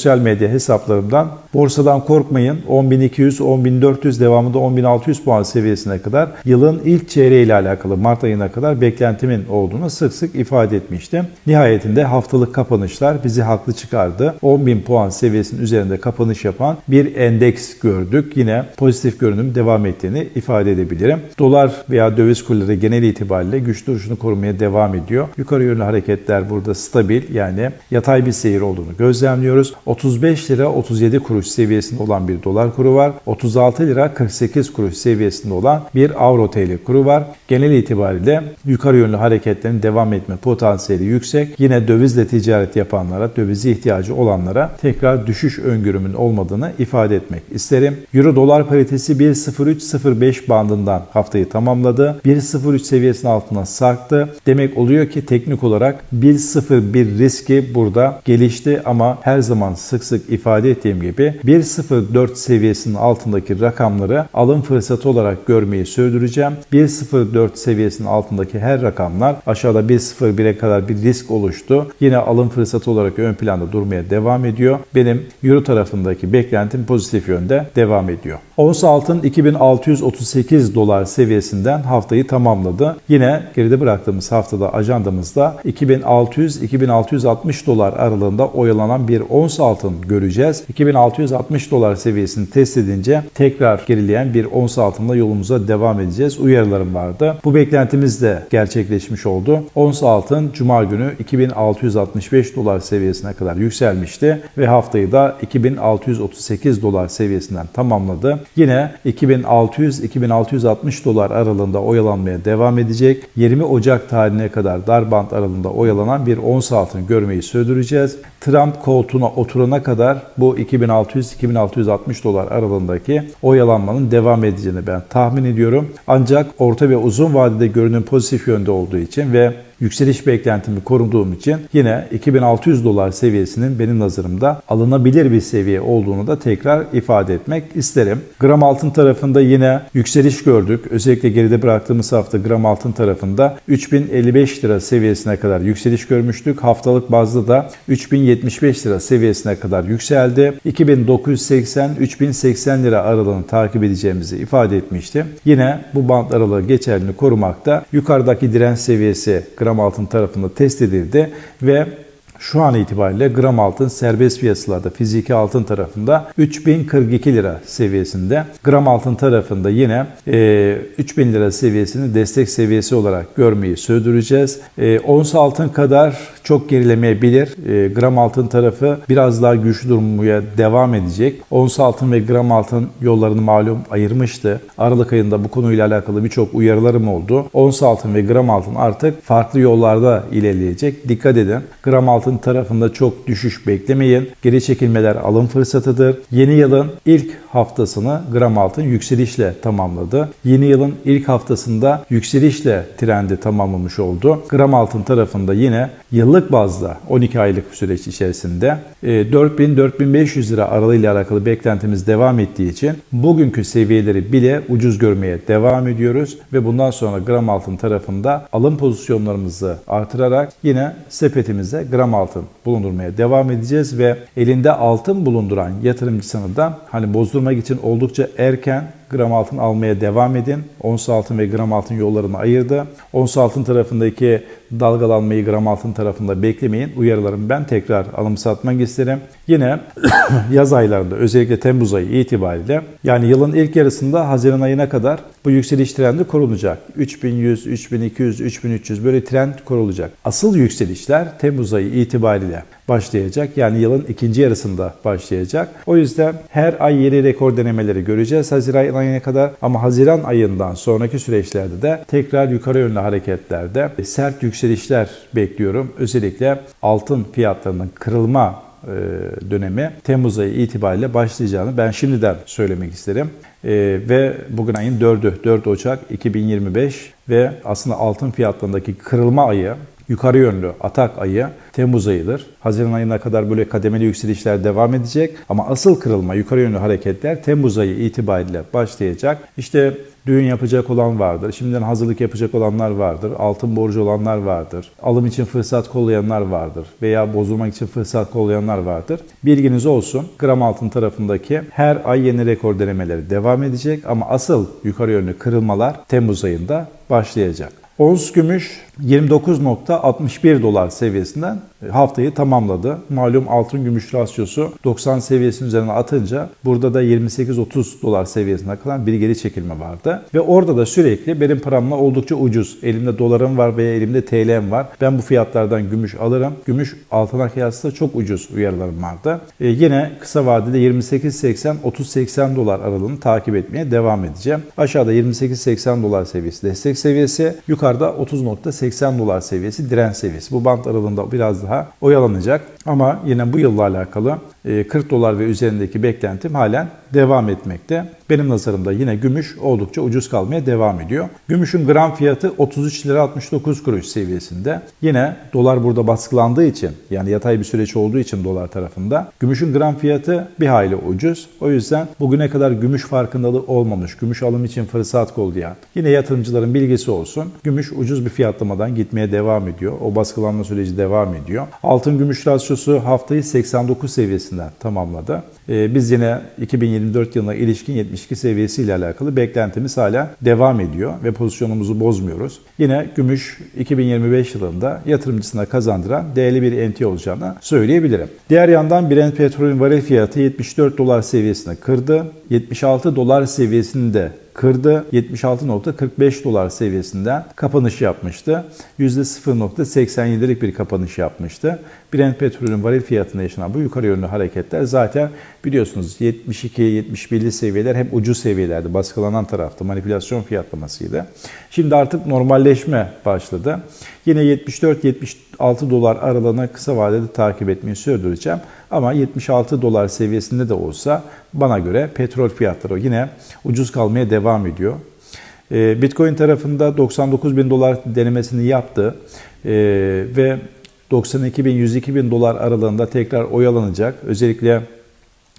sosyal medya hesaplarımdan borsadan korkmayın 10.200, 10.400 devamında 10.600 puan seviyesine kadar yılın ilk çeyreği ile alakalı Mart ayına kadar beklentimin olduğunu sık sık ifade etmiştim. Nihayetinde haftalık kapanışlar bizi haklı çıkardı. 10.000 puan seviyesinin üzerinde kapanış yapan bir endeks gördük. Yine pozitif görünüm devam ettiğini ifade edebilirim. Dolar veya döviz kurları genel itibariyle güç duruşunu korumaya devam ediyor. Yukarı yönlü hareketler burada stabil yani yatay bir seyir olduğunu gözlemliyoruz. 35 lira 37 kuruş seviyesinde olan bir dolar kuru var. 36 lira 48 kuruş seviyesinde olan bir avro TL kuru var. Genel itibariyle yukarı yönlü hareketlerin devam etme potansiyeli yüksek. Yine dövizle ticaret yapanlara, dövize ihtiyacı olanlara tekrar düşüş öngörümün olmadığını ifade etmek isterim. Euro dolar paritesi 1.0305 bandından haftayı tamamladı. 1.03 seviyesinin altına sarktı. Demek oluyor ki teknik olarak 1.01 riski burada gelişti ama her zaman sık sık ifade ettiğim gibi 1.04 seviyesinin altındaki rakamları alım fırsatı olarak görmeyi sürdüreceğim. 1.04 seviyesinin altındaki her rakamlar aşağıda 1.01'e kadar bir risk oluştu. Yine alım fırsatı olarak ön planda durmaya devam ediyor. Benim Euro tarafındaki beklentim pozitif yönde devam ediyor. Ons altın 2638 dolar seviyesinden haftayı tamamladı. Yine geride bıraktığımız haftada ajandamızda 2600-2660 dolar aralığında oyalanan bir ons altın göreceğiz. 2660 dolar seviyesini test edince tekrar gerileyen bir ons altınla yolumuza devam edeceğiz. Uyarılarım vardı. Bu beklentimiz de gerçekleşmiş oldu. Ons altın Cuma günü 2665 dolar seviyesine kadar yükselmişti ve haftayı da 2638 dolar seviyesinden tamamladı. Yine 2600-2660 dolar aralığında oyalanmaya devam edecek. 20 Ocak tarihine kadar dar band aralığında oyalanan bir ons altın görmeyi sürdüreceğiz. Trump koltuğuna oturana kadar bu 2600-2660 dolar aralığındaki oyalanmanın devam edeceğini ben tahmin ediyorum. Ancak orta ve uzun vadede görünüm pozitif yönde olduğu için ve yükseliş beklentimi koruduğum için yine 2600 dolar seviyesinin benim nazarımda alınabilir bir seviye olduğunu da tekrar ifade etmek isterim. Gram altın tarafında yine yükseliş gördük. Özellikle geride bıraktığımız hafta gram altın tarafında 3055 lira seviyesine kadar yükseliş görmüştük. Haftalık bazda da 3075 lira seviyesine kadar yükseldi. 2980-3080 lira aralığını takip edeceğimizi ifade etmiştim. Yine bu band aralığı geçerliliğini korumakta. Yukarıdaki direnç seviyesi gram gram altın tarafında test edildi ve şu an itibariyle gram altın serbest piyasalarda fiziki altın tarafında 3042 lira seviyesinde. Gram altın tarafında yine e, 3000 lira seviyesini destek seviyesi olarak görmeyi sürdüreceğiz. E, ons altın kadar çok gerilemeyebilir. E, gram altın tarafı biraz daha güçlü durmaya devam edecek. Ons altın ve gram altın yollarını malum ayırmıştı. Aralık ayında bu konuyla alakalı birçok uyarılarım oldu. Ons altın ve gram altın artık farklı yollarda ilerleyecek. Dikkat edin. Gram altın tarafında çok düşüş beklemeyin. Geri çekilmeler alım fırsatıdır. Yeni yılın ilk haftasını gram altın yükselişle tamamladı. Yeni yılın ilk haftasında yükselişle trendi tamamlamış oldu. Gram altın tarafında yine yıllık bazda 12 aylık süreç içerisinde 4000-4500 lira aralığıyla alakalı beklentimiz devam ettiği için bugünkü seviyeleri bile ucuz görmeye devam ediyoruz ve bundan sonra gram altın tarafında alım pozisyonlarımızı artırarak yine sepetimize gram altın bulundurmaya devam edeceğiz ve elinde altın bulunduran yatırımcısını da hani bozdurmak için oldukça erken gram altın almaya devam edin. Ons altın ve gram altın yollarını ayırdı. Ons altın tarafındaki dalgalanmayı gram altın tarafında beklemeyin. Uyarılarımı ben tekrar alım satmak isterim. Yine yaz aylarında özellikle Temmuz ayı itibariyle yani yılın ilk yarısında Haziran ayına kadar bu yükseliş trendi korunacak. 3100, 3200, 3300 böyle trend korulacak. Asıl yükselişler Temmuz ayı itibariyle başlayacak. Yani yılın ikinci yarısında başlayacak. O yüzden her ay yeni rekor denemeleri göreceğiz Haziran ayına kadar ama Haziran ayından sonraki süreçlerde de tekrar yukarı yönlü hareketlerde sert yükselişler bekliyorum. Özellikle altın fiyatlarının kırılma dönemi Temmuz ayı itibariyle başlayacağını ben şimdiden söylemek isterim. Ee, ve bugün ayın 4'ü, 4 Ocak 2025 ve aslında altın fiyatlarındaki kırılma ayı yukarı yönlü atak ayı Temmuz ayıdır. Haziran ayına kadar böyle kademeli yükselişler devam edecek ama asıl kırılma yukarı yönlü hareketler Temmuz ayı itibariyle başlayacak. İşte düğün yapacak olan vardır. Şimdiden hazırlık yapacak olanlar vardır. Altın borcu olanlar vardır. Alım için fırsat kollayanlar vardır. Veya bozulmak için fırsat kollayanlar vardır. Bilginiz olsun. Gram altın tarafındaki her ay yeni rekor denemeleri devam edecek ama asıl yukarı yönlü kırılmalar Temmuz ayında başlayacak. Ons gümüş 29.61 dolar seviyesinden haftayı tamamladı. Malum altın gümüş rasyosu 90 seviyesinin üzerine atınca burada da 28-30 dolar seviyesine kalan bir geri çekilme vardı. Ve orada da sürekli benim paramla oldukça ucuz. Elimde dolarım var veya elimde TL'm var. Ben bu fiyatlardan gümüş alırım. Gümüş altına kıyasla çok ucuz uyarılarım vardı. E, yine kısa vadede 28-80-30-80 dolar aralığını takip etmeye devam edeceğim. Aşağıda 28-80 dolar seviyesi destek seviyesi. Yukarıda 30.80 dolar seviyesi direnç seviyesi. Bu bant aralığında biraz daha oyalanacak. Ama yine bu yılla alakalı e, 40 dolar ve üzerindeki beklentim halen devam etmekte. Benim nazarımda yine gümüş oldukça ucuz kalmaya devam ediyor. Gümüşün gram fiyatı 33 lira 69 kuruş seviyesinde. Yine dolar burada baskılandığı için yani yatay bir süreç olduğu için dolar tarafında gümüşün gram fiyatı bir hayli ucuz. O yüzden bugüne kadar gümüş farkındalığı olmamış, gümüş alım için fırsat kollayan yine yatırımcıların bilgisi olsun. Gümüş ucuz bir fiyatlamadan gitmeye devam ediyor. O baskılanma süreci devam ediyor. Altın gümüş rasyosu haftayı 89 seviyesinden tamamladı. Ee, biz yine 2024 yılına ilişkin 72 seviyesiyle alakalı beklentimiz hala devam ediyor ve pozisyonumuzu bozmuyoruz. Yine gümüş 2025 yılında yatırımcısına kazandıran değerli bir emtia olacağını söyleyebilirim. Diğer yandan Brent petrolün varil fiyatı 74 dolar seviyesine kırdı. 76 dolar seviyesini de kırdı. 76.45 dolar seviyesinden kapanış yapmıştı. %0.87'lik bir kapanış yapmıştı. Brent petrolün varil fiyatında yaşanan bu yukarı yönlü hareketler zaten biliyorsunuz 72-71'li seviyeler hep ucuz seviyelerde baskılanan tarafta manipülasyon fiyatlamasıydı. Şimdi artık normalleşme başladı. Yine 74-76 dolar aralığına kısa vadede takip etmeyi sürdüreceğim. Ama 76 dolar seviyesinde de olsa bana göre petrol fiyatları yine ucuz kalmaya devam ediyor. Bitcoin tarafında 99 bin dolar denemesini yaptı ve 92 bin 102 bin dolar aralığında tekrar oyalanacak. Özellikle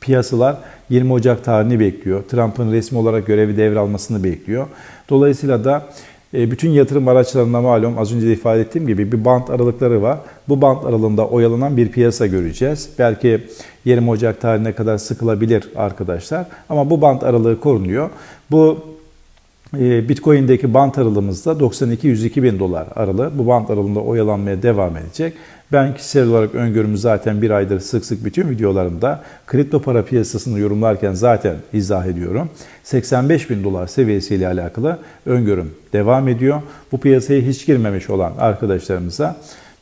piyasalar 20 Ocak tarihini bekliyor. Trump'ın resmi olarak görevi devralmasını bekliyor. Dolayısıyla da bütün yatırım araçlarında malum az önce de ifade ettiğim gibi bir bant aralıkları var. Bu bant aralığında oyalanan bir piyasa göreceğiz. Belki 20 Ocak tarihine kadar sıkılabilir arkadaşlar. Ama bu bant aralığı korunuyor. Bu Bitcoin'deki bant aralığımızda 92-102 bin dolar aralığı. Bu bant aralığında oyalanmaya devam edecek. Ben kişisel olarak öngörümü zaten bir aydır sık sık bütün videolarımda kripto para piyasasını yorumlarken zaten izah ediyorum. 85 bin dolar seviyesiyle alakalı öngörüm devam ediyor. Bu piyasaya hiç girmemiş olan arkadaşlarımıza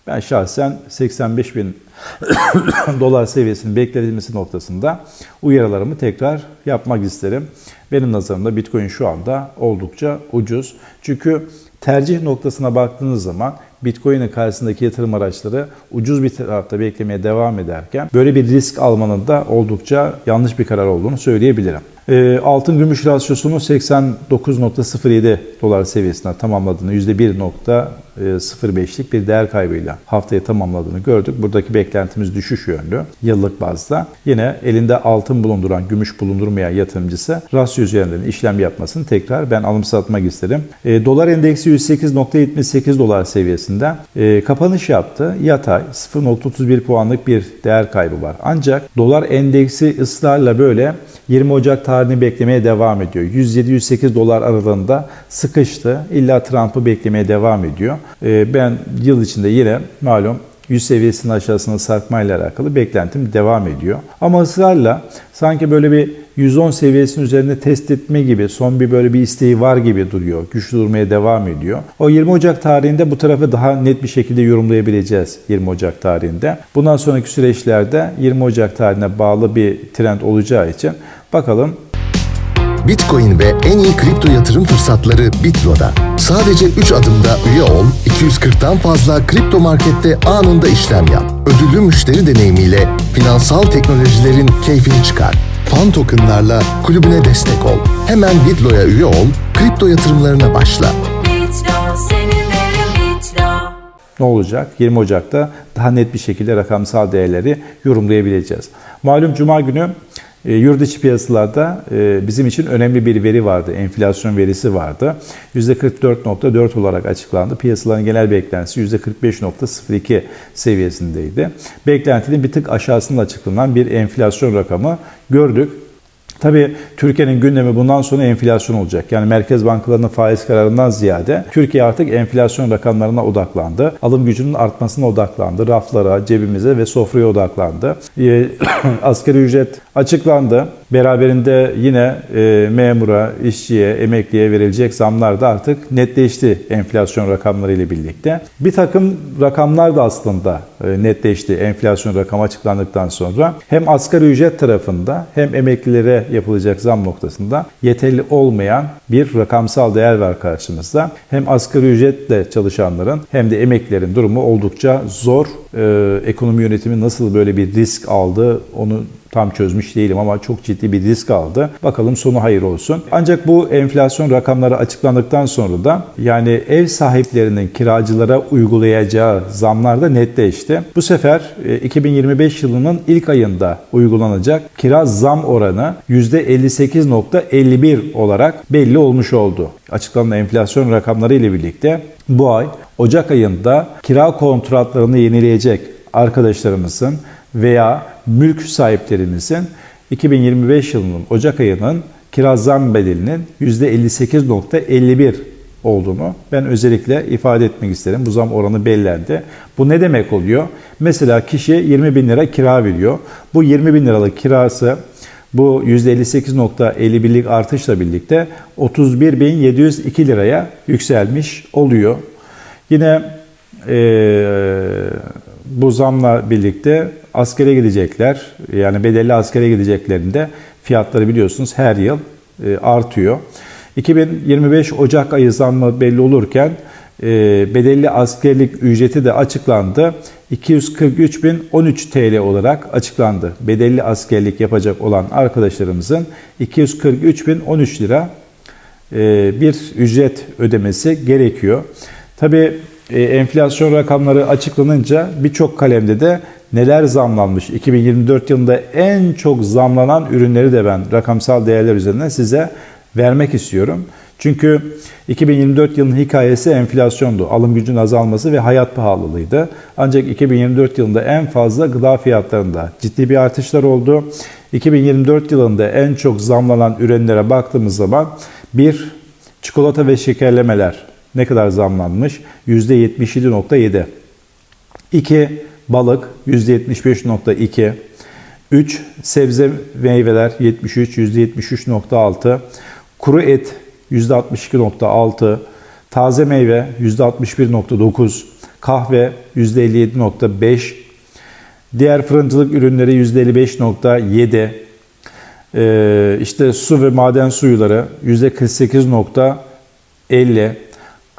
ben şahsen 85 bin dolar seviyesinin beklenilmesi noktasında uyarılarımı tekrar yapmak isterim. Benim nazarımda Bitcoin şu anda oldukça ucuz. Çünkü tercih noktasına baktığınız zaman Bitcoin'in karşısındaki yatırım araçları ucuz bir tarafta beklemeye devam ederken böyle bir risk almanın da oldukça yanlış bir karar olduğunu söyleyebilirim. E, altın gümüş rasyosunu 89.07 dolar seviyesine tamamladığını, %1.05'lik bir değer kaybıyla haftayı tamamladığını gördük. Buradaki beklentimiz düşüş yönlü yıllık bazda. Yine elinde altın bulunduran, gümüş bulundurmayan yatırımcısı rasyo üzerinden işlem yapmasını tekrar ben alım satmak isterim. E, dolar endeksi 108.78 dolar seviyesinde e, kapanış yaptı. Yatay 0.31 puanlık bir değer kaybı var. Ancak dolar endeksi ısrarla böyle 20 Ocak tarihini beklemeye devam ediyor. 107-108 dolar aralığında sıkıştı. İlla Trump'ı beklemeye devam ediyor. Ben yıl içinde yine malum 100 seviyesinin aşağısına sarkmayla alakalı beklentim devam ediyor. Ama ısrarla sanki böyle bir 110 seviyesinin üzerinde test etme gibi son bir böyle bir isteği var gibi duruyor. Güçlü durmaya devam ediyor. O 20 Ocak tarihinde bu tarafı daha net bir şekilde yorumlayabileceğiz 20 Ocak tarihinde. Bundan sonraki süreçlerde 20 Ocak tarihine bağlı bir trend olacağı için bakalım Bitcoin ve en iyi kripto yatırım fırsatları Bitlo'da. Sadece 3 adımda üye ol, 240'tan fazla kripto markette anında işlem yap. Ödüllü müşteri deneyimiyle finansal teknolojilerin keyfini çıkar. Fan tokenlarla kulübüne destek ol. Hemen Bitlo'ya üye ol, kripto yatırımlarına başla. Ne olacak? 20 Ocak'ta daha net bir şekilde rakamsal değerleri yorumlayabileceğiz. Malum Cuma günü e, yurt içi piyasalarda e, bizim için önemli bir veri vardı. Enflasyon verisi vardı. %44.4 olarak açıklandı. Piyasaların genel beklentisi %45.02 seviyesindeydi. Beklentinin bir tık aşağısında açıklanan bir enflasyon rakamı gördük. Tabii Türkiye'nin gündemi bundan sonra enflasyon olacak. Yani merkez bankalarının faiz kararından ziyade Türkiye artık enflasyon rakamlarına odaklandı. Alım gücünün artmasına odaklandı. Raflara, cebimize ve sofraya odaklandı. E, asgari ücret açıklandı. Beraberinde yine e, memura, işçiye, emekliye verilecek zamlar da artık netleşti enflasyon rakamları ile birlikte. Bir takım rakamlar da aslında e, netleşti enflasyon rakamı açıklandıktan sonra. Hem asgari ücret tarafında hem emeklilere yapılacak zam noktasında yeterli olmayan bir rakamsal değer var karşımızda. Hem asgari ücretle çalışanların hem de emeklilerin durumu oldukça zor. Ee, ekonomi yönetimi nasıl böyle bir risk aldı onu tam çözmüş değilim ama çok ciddi bir risk aldı. Bakalım sonu hayır olsun. Ancak bu enflasyon rakamları açıklandıktan sonra da yani ev sahiplerinin kiracılara uygulayacağı zamlar da netleşti. Bu sefer e, 2025 yılının ilk ayında uygulanacak kira zam oranı %58.51 olarak belli olmuş oldu. Açıklanan enflasyon rakamları ile birlikte bu ay Ocak ayında kira kontratlarını yenileyecek arkadaşlarımızın veya mülk sahiplerimizin 2025 yılının Ocak ayının kira zam bedelinin %58.51 olduğunu ben özellikle ifade etmek isterim. Bu zam oranı bellendi. Bu ne demek oluyor? Mesela kişi 20 bin lira kira veriyor. Bu 20 bin liralık kirası bu %58.51'lik artışla birlikte 31.702 liraya yükselmiş oluyor. Yine e, bu zamla birlikte askere gidecekler. Yani bedelli askere gideceklerinde fiyatları biliyorsunuz her yıl e, artıyor. 2025 Ocak ayı zammı belli olurken e, bedelli askerlik ücreti de açıklandı. 243.013 TL olarak açıklandı. Bedelli askerlik yapacak olan arkadaşlarımızın 243.013 lira e, bir ücret ödemesi gerekiyor. Tabii enflasyon rakamları açıklanınca birçok kalemde de neler zamlanmış? 2024 yılında en çok zamlanan ürünleri de ben rakamsal değerler üzerinden size vermek istiyorum. Çünkü 2024 yılının hikayesi enflasyondu. Alım gücünün azalması ve hayat pahalılığıydı. Ancak 2024 yılında en fazla gıda fiyatlarında ciddi bir artışlar oldu. 2024 yılında en çok zamlanan ürünlere baktığımız zaman bir çikolata ve şekerlemeler ne kadar zamlanmış? %77.7. 2. Balık %75.2. 3. Sebze meyveler 73 %73.6. Kuru et %62.6. Taze meyve %61.9. Kahve %57.5. Diğer fırıncılık ürünleri %55.7. Ee, işte su ve maden suyuları %48.50.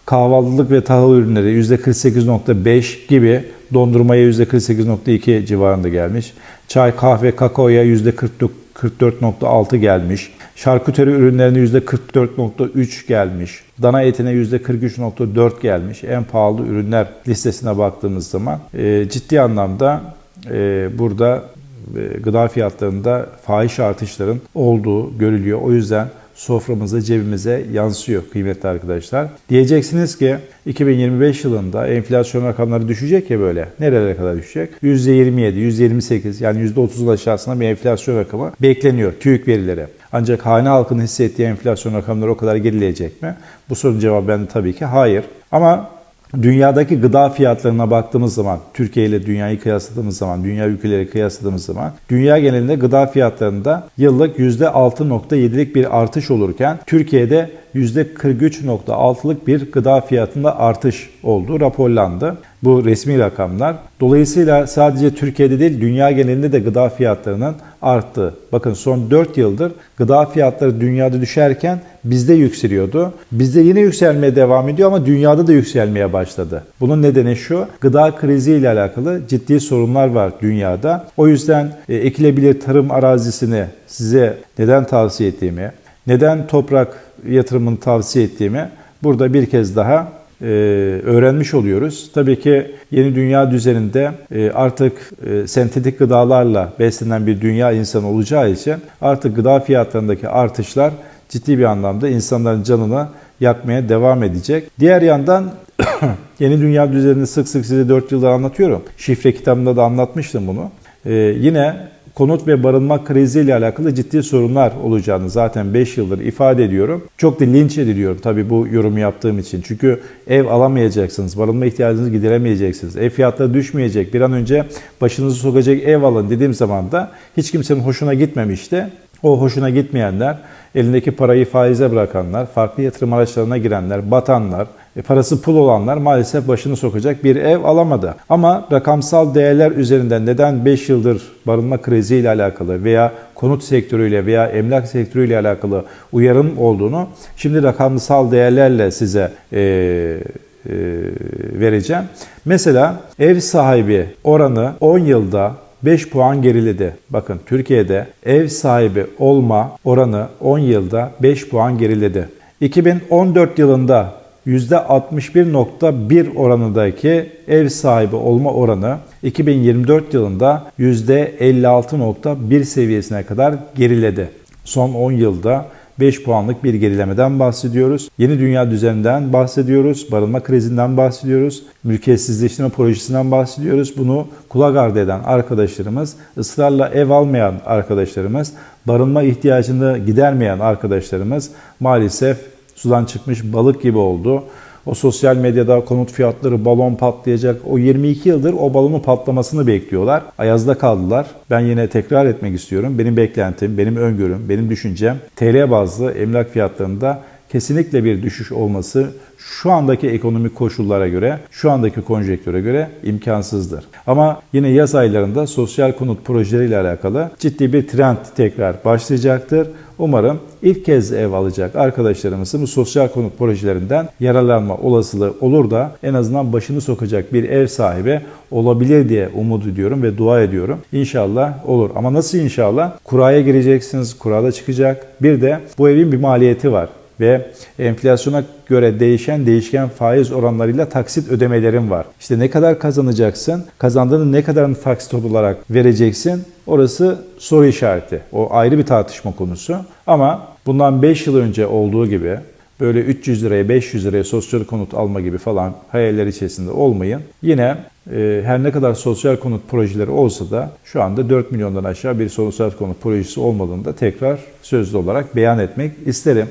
Kahvaltılık ve tahıl ürünleri %48.5 gibi dondurmaya %48.2 civarında gelmiş. Çay, kahve, kakaoya %44.6 gelmiş. Şarküteri ürünlerine %44.3 gelmiş. Dana etine %43.4 gelmiş. En pahalı ürünler listesine baktığımız zaman e, ciddi anlamda e, burada e, gıda fiyatlarında fahiş artışların olduğu görülüyor. O yüzden soframıza, cebimize yansıyor kıymetli arkadaşlar. Diyeceksiniz ki 2025 yılında enflasyon rakamları düşecek ya böyle. Nerelere kadar düşecek? %27, %28 yani %30'un aşağısında bir enflasyon rakamı bekleniyor TÜİK verileri. Ancak hane halkının hissettiği enflasyon rakamları o kadar gerileyecek mi? Bu sorunun cevabı bende tabii ki hayır. Ama Dünyadaki gıda fiyatlarına baktığımız zaman, Türkiye ile dünyayı kıyasladığımız zaman, dünya ülkeleri kıyasladığımız zaman, dünya genelinde gıda fiyatlarında yıllık %6.7'lik bir artış olurken, Türkiye'de %43.6'lık bir gıda fiyatında artış olduğu raporlandı. Bu resmi rakamlar. Dolayısıyla sadece Türkiye'de değil dünya genelinde de gıda fiyatlarının arttı. Bakın son 4 yıldır gıda fiyatları dünyada düşerken bizde yükseliyordu. Bizde yine yükselmeye devam ediyor ama dünyada da yükselmeye başladı. Bunun nedeni şu, gıda krizi ile alakalı ciddi sorunlar var dünyada. O yüzden e, ekilebilir tarım arazisini size neden tavsiye ettiğimi, neden toprak yatırımını tavsiye ettiğimi burada bir kez daha e, öğrenmiş oluyoruz. Tabii ki yeni dünya düzeninde e, artık e, sentetik gıdalarla beslenen bir dünya insanı olacağı için artık gıda fiyatlarındaki artışlar ciddi bir anlamda insanların canını yakmaya devam edecek. Diğer yandan yeni dünya düzenini sık sık size 4 yıldır anlatıyorum. Şifre kitabında da anlatmıştım bunu. Ee, yine konut ve barınma kriziyle alakalı ciddi sorunlar olacağını zaten 5 yıldır ifade ediyorum. Çok da linç ediliyorum tabii bu yorumu yaptığım için. Çünkü ev alamayacaksınız, barınma ihtiyacınızı gideremeyeceksiniz. Ev fiyatları düşmeyecek. Bir an önce başınızı sokacak ev alın dediğim zaman da hiç kimsenin hoşuna gitmemişti. O hoşuna gitmeyenler, elindeki parayı faize bırakanlar, farklı yatırım araçlarına girenler, batanlar, e, parası pul olanlar maalesef başını sokacak bir ev alamadı. Ama rakamsal değerler üzerinden neden 5 yıldır barınma kriziyle alakalı veya konut sektörüyle veya emlak sektörüyle alakalı uyarım olduğunu şimdi rakamsal değerlerle size e, e, vereceğim. Mesela ev sahibi oranı 10 yılda 5 puan geriledi. Bakın Türkiye'de ev sahibi olma oranı 10 yılda 5 puan geriledi. 2014 yılında %61.1 oranındaki ev sahibi olma oranı 2024 yılında %56.1 seviyesine kadar geriledi. Son 10 yılda 5 puanlık bir gerilemeden bahsediyoruz. Yeni dünya düzeninden bahsediyoruz. Barınma krizinden bahsediyoruz. Mülkiyetsizleştirme projesinden bahsediyoruz. Bunu kulak ardı eden arkadaşlarımız, ısrarla ev almayan arkadaşlarımız, barınma ihtiyacını gidermeyen arkadaşlarımız maalesef sudan çıkmış balık gibi oldu. O sosyal medyada konut fiyatları balon patlayacak. O 22 yıldır o balonun patlamasını bekliyorlar. Ayazda kaldılar. Ben yine tekrar etmek istiyorum. Benim beklentim, benim öngörüm, benim düşüncem TL bazlı emlak fiyatlarında kesinlikle bir düşüş olması şu andaki ekonomik koşullara göre, şu andaki konjektüre göre imkansızdır. Ama yine yaz aylarında sosyal konut projeleriyle alakalı ciddi bir trend tekrar başlayacaktır. Umarım ilk kez ev alacak arkadaşlarımızın bu sosyal konut projelerinden yararlanma olasılığı olur da en azından başını sokacak bir ev sahibi olabilir diye umut ediyorum ve dua ediyorum. İnşallah olur. Ama nasıl inşallah? Kuraya gireceksiniz, kurada çıkacak. Bir de bu evin bir maliyeti var ve enflasyona göre değişen değişken faiz oranlarıyla taksit ödemelerin var. İşte ne kadar kazanacaksın, kazandığını ne kadarını taksit olarak vereceksin orası soru işareti. O ayrı bir tartışma konusu. Ama bundan 5 yıl önce olduğu gibi böyle 300 liraya 500 liraya sosyal konut alma gibi falan hayaller içerisinde olmayın. Yine e, her ne kadar sosyal konut projeleri olsa da şu anda 4 milyondan aşağı bir sosyal konut projesi olmadığını da tekrar sözlü olarak beyan etmek isterim.